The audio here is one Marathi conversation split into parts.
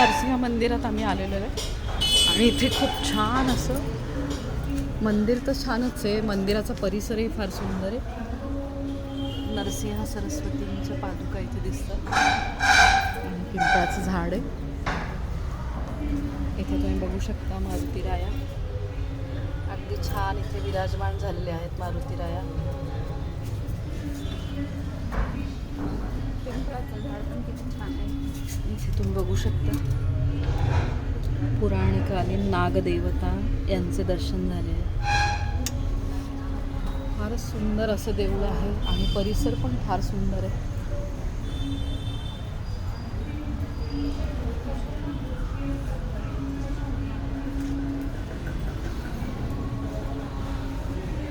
नरसिंह मंदिरात आम्ही आलेलो आहे. आणि इथे खूप छान असं मंदिर तर छानच आहे. मंदिराचा परिसरही फार सुंदर आहे. नरसिंह सरस्वतींच्या पादुका इथे दिसतात. आणि पिंपळाचं झाड आहे. इथे तुम्ही बघू शकता मारुती राया अगदी छान इथे विराजमान झालेले आहेत मारुती राया पिंपळाचं झाड पण किती छान आहे. इथे तुम्ही बघू शकता. पुराणकालीन नागदेवता यांचे दर्शन झाले फारच सुंदर असं देऊळ आहे आणि परिसर पण फार सुंदर आहे.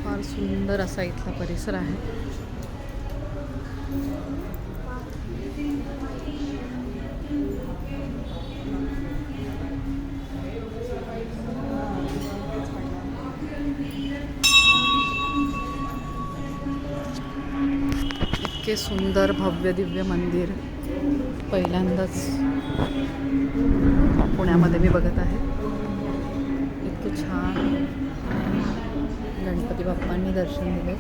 फार सुंदर असा इथला परिसर आहे. इतके सुंदर भव्य दिव्य मंदिर पहिल्यांदाच पुण्यामध्ये मी बघत आहे. इतके छान गणपती बाप्पांनी दर्शन दिले.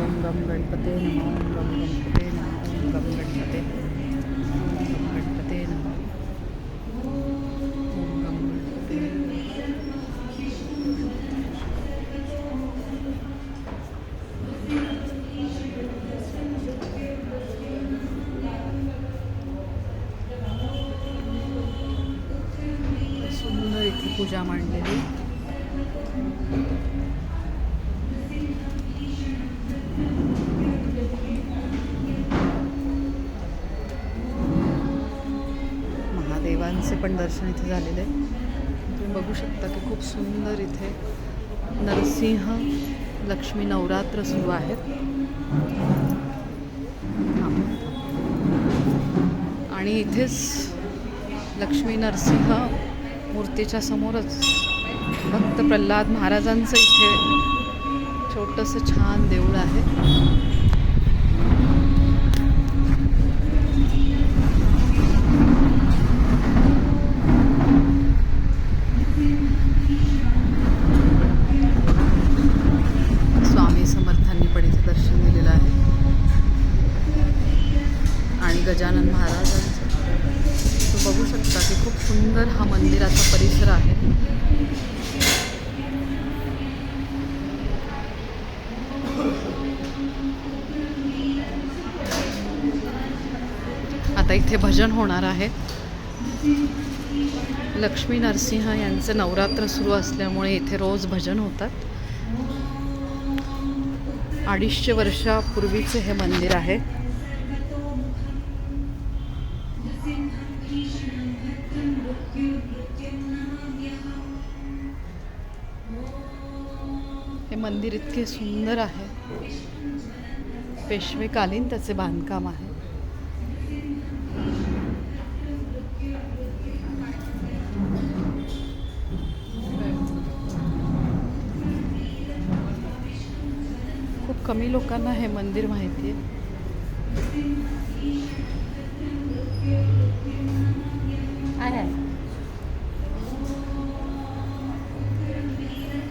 ओम गम गणपते नमः ओम गम गणपते. नमः ओम गम गणपते ओम गम गणपते नमः ओम गम गणपते सुंदर इथे पूजा मांडलेली देवांचे पण दर्शन इथे झालेले आहे. तुम्ही बघू शकता की खूप सुंदर इथे नरसिंह लक्ष्मी नवरात्र सुरू आहेत. आणि इथेच लक्ष्मी नरसिंह मूर्तीच्या समोरच भक्त प्रल्हाद महाराजांचं इथे छोटंसं छान देऊळ आहे. बघू शकता की खूप सुंदर हा मंदिराचा परिसर आहे. आता इथे भजन होणार आहे. लक्ष्मी नरसिंह यांचं नवरात्र सुरू असल्यामुळे इथे रोज भजन होतात. अडीचशे वर्षापूर्वीचे हे मंदिर आहे. हे मंदिर इतके सुंदर आहे. पेशवेकालीन त्याचे बांधकाम आहे. खूप कमी लोकांना हे मंदिर माहिती आहे.